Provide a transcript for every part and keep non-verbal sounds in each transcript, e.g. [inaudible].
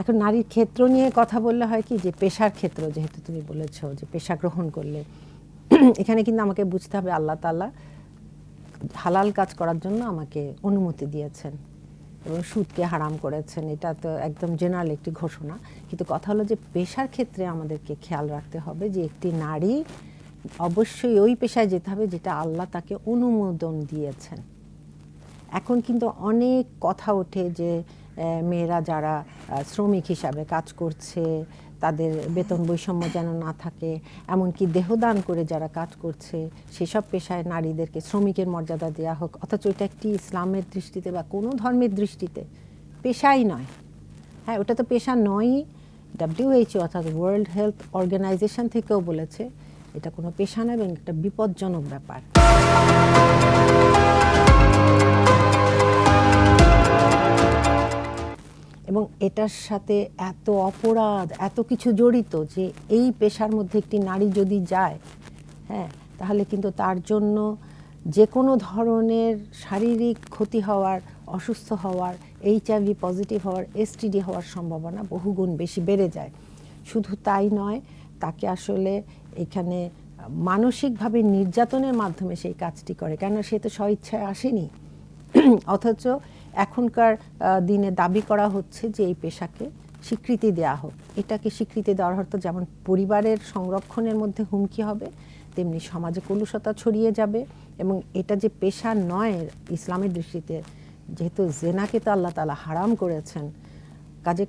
এখন নারীর ক্ষেত্র নিয়ে কথা বললে হয় কি, যে পেশার ক্ষেত্র, যেহেতু তুমি বলেছ যে পেশা গ্রহণ করলে। [clears throat] এখানে কিন্তু আমাকে বুঝতে হবে আল্লাহ তাআলা হালাল কাজ করার জন্য আমাকে অনুমতি দিয়েছেন এবং সুদকে হারাম করেছেন। এটা তো একদম জেনারেল একটি ঘোষণা। কিন্তু কথা হলো যে পেশার ক্ষেত্রে আমাদেরকে খেয়াল রাখতে হবে যে একটি নারী অবশ্যই ওই পেশায় যেতে হবে যেটা আল্লাহ তাকে অনুমোদন দিয়েছেন। এখন কিন্তু অনেক কথা ওঠে যে মেয়েরা যারা শ্রমিক হিসাবে কাজ করছে, তাদের বেতন বৈষম্য যেন না থাকে, এমনকি দেহদান করে যারা কাজ করছে, সেসব পেশায় নারীদেরকে শ্রমিকের মর্যাদা দেওয়া হোক, অথচ এটা একটি ইসলামের দৃষ্টিতে বা কোনো ধর্মের দৃষ্টিতে পেশাই নয়। হ্যাঁ ওটা তো পেশা নয়ই। ডাব্লিউএইচও অর্থাৎ ওয়ার্ল্ড হেলথ অর্গানাইজেশন থেকেও বলেছে, এটা কোনো পেশা নয় এবং একটা বিপজ্জনক ব্যাপার। এবং এটার সাথে এত অপরাধ, এত কিছু জড়িত যে এই পেশার মধ্যে একটি নারী যদি যায় হ্যাঁ তাহলে কিন্তু তার জন্য যে কোনো ধরনের শারীরিক ক্ষতি হওয়ার, অসুস্থ হওয়ার, এইচআইভি পজিটিভ হওয়ার, এসটিডি হওয়ার সম্ভাবনা বহুগুণ বেশি বেড়ে যায়। শুধু তাই নয়, তাকে আসলে এখানে মানসিকভাবে নির্যাতনের মাধ্যমে সেই কাজটি করে। কেন সে তো স্বইচ্ছায় আসেনি। অথচ এখনকার দিনে দাবি করা হচ্ছে যে এই পেশাকে স্বীকৃতি দেওয়া হোক। এটাকে স্বীকৃতি দেওয়ার অর্থ যেমন পরিবারের সংরক্ষণের মধ্যে হুমকি হবে তেমনি সমাজে কলুষতা ছড়িয়ে যাবে এবং এটা যে পেশা নয় ইসলামের দৃষ্টিতে যেহেতু জেনাকে তো আল্লাহ তালা হারাম করেছেন কাজে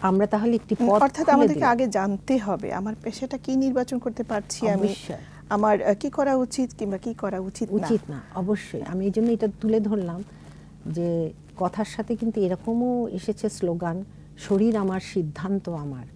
আমরা তাহলে একটি পথ অর্থাৎ আমাদেরকে আগে জানতে হবে আমার পেশাটা কি নির্বাচন করতে পারছি আমি? আমার কি করা উচিত কিংবা কি করা উচিত উচিত না অবশ্যই। আমি এই জন্য এটা তুলে ধরলাম। যে কথার সাথে কিন্তু এরকমও এসেছে স্লোগান শরীর আমার সিদ্ধান্ত আমার।